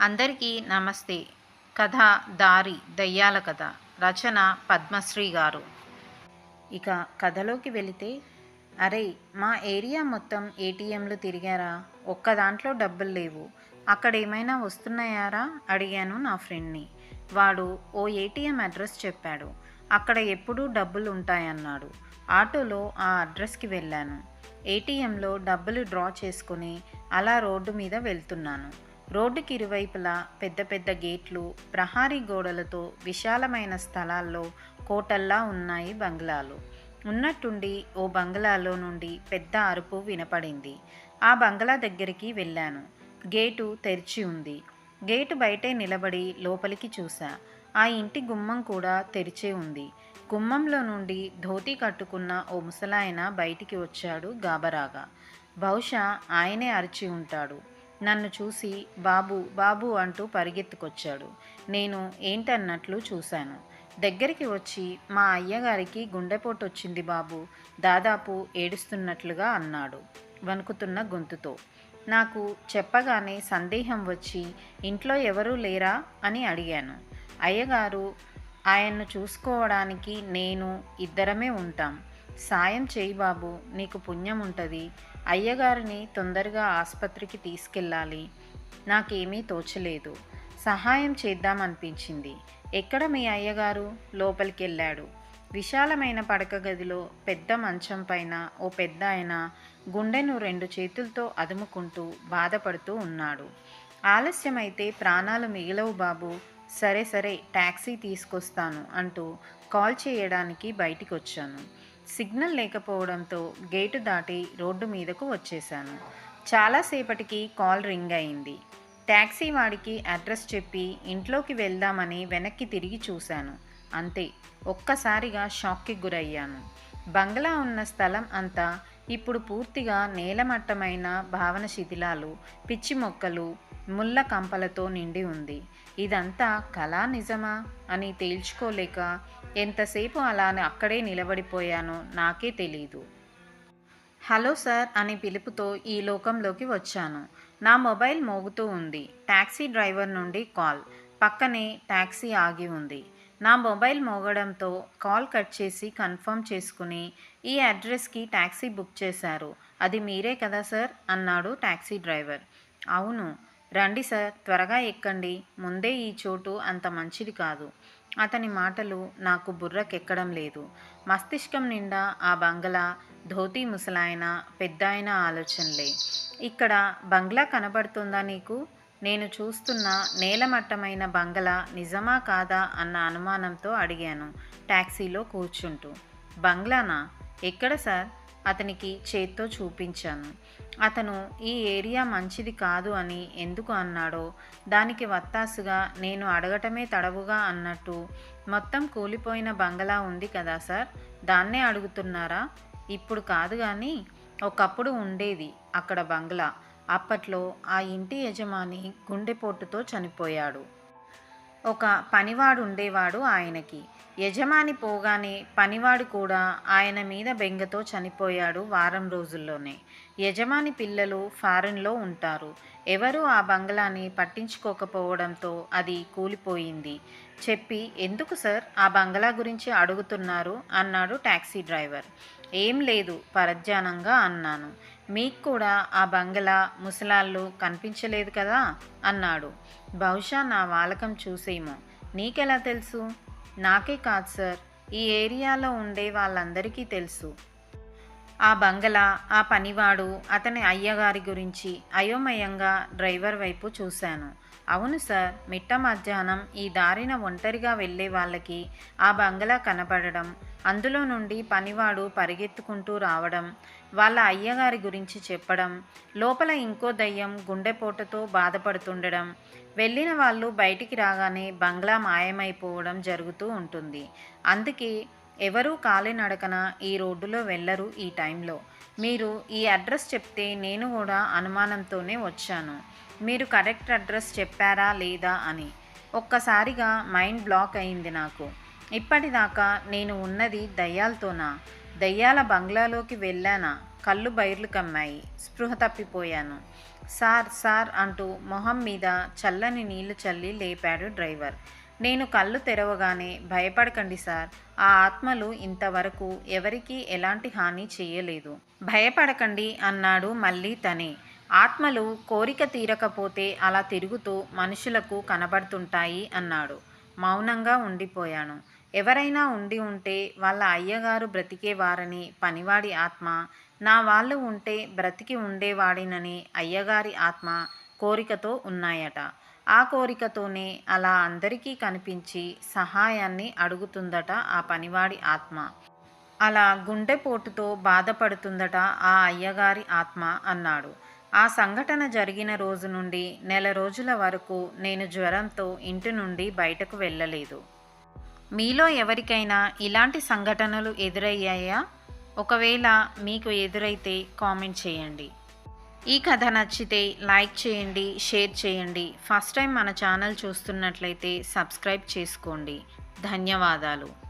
అందరికీ నమస్తే. కథ దారి దయ్యాల కథ. రచన పద్మశ్రీ గారు. ఇక కథలోకి వెళితే అరే మా ఏరియా మొత్తం ఏటీఎంలు తిరిగారా? ఒక్క దాంట్లో డబ్బులు లేవు. అక్కడ ఏమైనా వస్తున్నాయారా? అడిగాను నా ఫ్రెండ్ని. వాడు ఓ ఏటీఎం అడ్రస్ చెప్పాడు. అక్కడ ఎప్పుడూ డబ్బులు ఉంటాయన్నాడు ఆటోలో ఆ అడ్రస్కి వెళ్ళాను. ఏటీఎంలో డబ్బులు డ్రా చేసుకుని అలా రోడ్డు మీద వెళ్తున్నాను. రోడ్డుకి ఇరువైపులా పెద్ద పెద్ద గేట్లు ప్రహారీ గోడలతో విశాలమైన స్థలాల్లో కోటల్లా ఉన్నాయి బంగ్లాలు. ఉన్నట్టుండి ఓ బంగ్లాలో నుండి పెద్ద అరుపు వినపడింది. ఆ బంగ్లా దగ్గరికి వెళ్ళాను. గేటు తెరిచి ఉంది. గేటు బయటే నిలబడి లోపలికి చూసా ఆ ఇంటి గుమ్మం కూడా తెరిచే ఉంది. గుమ్మంలో నుండి ధోతి కట్టుకున్న ఓ ముసలాయన బయటికి వచ్చాడు గాబరాగా. బహుశా ఆయనే అరిచి ఉంటాడు. నన్ను చూసి బాబు బాబు అంటూ పరిగెత్తుకొచ్చాడు. నేను ఏంటన్నట్లు చూశాను. దగ్గరికి వచ్చి మా అయ్యగారికి గుండెపోటు వచ్చింది బాబు దాదాపు ఏడుస్తున్నట్లుగా అన్నాడు వణుకుతున్న గొంతుతో. నాకు చెప్పగానే సందేహం వచ్చి ఇంట్లో ఎవరూ లేరా? అని అడిగాను. అయ్యగారు ఆయన్ను చూసుకోవడానికి నేను ఇద్దరమే ఉంటాం. సాయం చేయి బాబు నీకు పుణ్యం ఉంటుంది అయ్యగారిని తొందరగా ఆసుపత్రికి తీసుకెళ్ళాలి. నాకేమీ తోచలేదు. సహాయం చేద్దామనిపించింది. ఎక్కడ మీ అయ్యగారు? లోపలికి వెళ్ళాడు విశాలమైన పడక గదిలో పెద్ద మంచం పైన ఓ పెద్ద ఆయన గుండెను రెండు చేతులతో అదుముకుంటూ బాధపడుతూ ఉన్నాడు. ఆలస్యమైతే ప్రాణాలు మిగిలవు బాబు. సరే సరే ట్యాక్సీ తీసుకొస్తాను అంటూ కాల్ చేయడానికి బయటికి వచ్చాను సిగ్నల్ లేకపోవడంతో గేటు దాటి రోడ్డు మీదకు వచ్చేశాను. చాలాసేపటికి కాల్ రింగ్ అయింది. ట్యాక్సీ వాడికి అడ్రస్ చెప్పి ఇంట్లోకి వెళ్దామని వెనక్కి తిరిగి చూశాను. అంతే ఒక్కసారిగా షాక్కి గురయ్యాను. బంగ్లా ఉన్న స్థలం అంతా ఇప్పుడు పూర్తిగా నేలమట్టమైన భావన శిథిలాలు పిచ్చి మొక్కలు ముళ్ళ కంపలతో నిండి ఉంది. ఇదంతా కళా నిజమా? అని తేల్చుకోలేక ఎంతసేపు అలా అక్కడే నిలబడిపోయానో నాకే తెలీదు. హలో సార్ అని పిలుపుతో ఈ లోకంలోకి వచ్చాను. నా మొబైల్ మోగుతూ ఉంది. ట్యాక్సీ డ్రైవర్ నుండి కాల్. పక్కనే ట్యాక్సీ ఆగి ఉంది. నా మొబైల్ మోగడంతో కాల్ కట్ చేసి కన్ఫర్మ్ చేసుకుని ఈ అడ్రస్కి ట్యాక్సీ బుక్ చేశారు. అది మీరే కదా సార్? అన్నాడు ట్యాక్సీ డ్రైవర్. అవును రండి సార్ త్వరగా ఎక్కండి. ముందే ఈ చోటు అంత మంచిది కాదు. అతని మాటలు నాకు బుర్రకెక్కడం లేదు. మస్తిష్కం నిండా ఆ బంగ్లా ధోతి ముసలాయన పెద్దాయన ఆలోచనలే. ఇక్కడ బంగ్లా కనబడుతుందా నీకు? నేను చూస్తున్న నేలమట్టమైన బంగ్లా నిజమా కాదా అన్న అనుమానంతో అడిగాను ట్యాక్సీలో కూర్చుంటూ. బంగ్లానా? ఎక్కడ సార్? అతనికి చేత్తో చూపించాను. అతను ఈ ఏరియా మంచిది కాదు అని ఎందుకు అన్నాడో? దానికి వత్తాసుగా నేను అడగటమే తడవుగా అన్నట్టు. మొత్తం కూలిపోయిన బంగళా ఉంది కదా సార్? దాన్నే అడుగుతున్నారా? ఇప్పుడు కాదు కానీ ఒకప్పుడు ఉండేది అక్కడ బంగ్లా అప్పట్లో ఆ ఇంటి యజమాని గుండెపోటుతో చనిపోయాడు. ఒక పనివాడు ఉండేవాడు ఆయనకి. యజమాని పోగానే పనివాడు కూడా ఆయన మీద బెంగతో చనిపోయాడు వారం రోజుల్లోనే. యజమాని పిల్లలు ఫారెన్లో ఉంటారు. ఎవరు ఆ బంగ్లాని పట్టించుకోకపోవడంతో అది కూలిపోయింది. చెప్పి ఎందుకు సార్? ఆ బంగ్లా గురించి అడుగుతున్నారు? అన్నాడు ట్యాక్సీ డ్రైవర్. ఏం లేదు పరధ్యానంగా అన్నాను. మీకు కూడా ఆ బంగ్లా ముసలాళ్ళు కనిపించలేదు కదా? అన్నాడు. బహుశా నా వాలకం చూసేమో. నీకెలా తెలుసు? నాకే కాదు సార్. ఈ ఏరియాలో ఉండే వాళ్ళందరికీ తెలుసు. ఆ బంగళా ఆ పనివాడు అతని అయ్యగారి గురించి అయోమయంగా డ్రైవర్ వైపు చూశాను. అవును సార్ మిట్ట మధ్యాహ్నం ఈ దారిన ఒంటరిగా వెళ్ళే వాళ్ళకి ఆ బంగళా కనపడడం అందులో నుండి పనివాడు పరిగెత్తుకుంటూ రావడం వాళ్ళ అయ్యగారి గురించి చెప్పడం లోపల ఇంకో దయ్యం గుండెపోటతో బాధపడుతుండడం వెళ్ళిన వాళ్ళు బయటికి రాగానే బంగ్లా మాయమైపోవడం జరుగుతూ ఉంటుంది. అందుకే ఎవరూ కాలినడకన ఈ రోడ్డులో వెళ్ళరు ఈ టైంలో. మీరు ఈ అడ్రస్ చెప్తే నేను కూడా అనుమానంతోనే వచ్చాను. మీరు కరెక్ట్ అడ్రస్ చెప్పారా లేదా అని. ఒక్కసారిగా మైండ్ బ్లాక్ అయింది నాకు. ఇప్పటిదాకా నేను ఉన్నది దయ్యాలతోనా? దయ్యాల బంగ్లాలోకి వెళ్ళానా? కళ్ళు బైర్లు కమ్మాయి స్పృహ తప్పిపోయాను. సార్ సార్ అంటూ మొహం మీద చల్లని నీళ్ళు చల్లి లేపాడు డ్రైవర్. నేను కళ్ళు తెరవగానే భయపడకండి సార్. ఆ ఆత్మలు ఇంతవరకు ఎవరికీ ఎలాంటి హాని చేయలేదు. భయపడకండి అన్నాడు మళ్ళీ తనే. ఆత్మలు కోరిక తీరకపోతే అలా తిరుగుతూ మనుషులకు కనబడుతుంటాయి అన్నాడు. మౌనంగా ఉండిపోయాను. ఎవరైనా ఉండి ఉంటే వాళ్ళ అయ్యగారు బ్రతికేవారని పనివాడి ఆత్మ నా వాళ్ళు ఉంటే బ్రతికి ఉండేవాడినని అయ్యగారి ఆత్మ కోరికతో ఉన్నాయట. ఆ కోరికతోనే అలా అందరికీ కనిపించి సహాయాన్ని అడుగుతుందట ఆ పనివాడి ఆత్మ. అలా గుండెపోటుతో బాధపడుతుందట ఆ అయ్యగారి ఆత్మ అన్నాడు. ఆ సంఘటన జరిగిన రోజు నుండి నెల రోజుల వరకు నేను జ్వరంతో ఇంటి నుండి బయటకు వెళ్ళలేదు. మీలో ఎవరికైనా ఇలాంటి సంఘటనలు ఎదురయ్యాయా? ఒకవేళ మీకు ఎదురైతే కామెంట్ చేయండి. ఈ కథ నచ్చితే లైక్ చేయండి షేర్ చేయండి. ఫస్ట్ టైం మన ఛానల్ చూస్తున్నట్లయితే సబ్స్క్రైబ్ చేసుకోండి. ధన్యవాదాలు.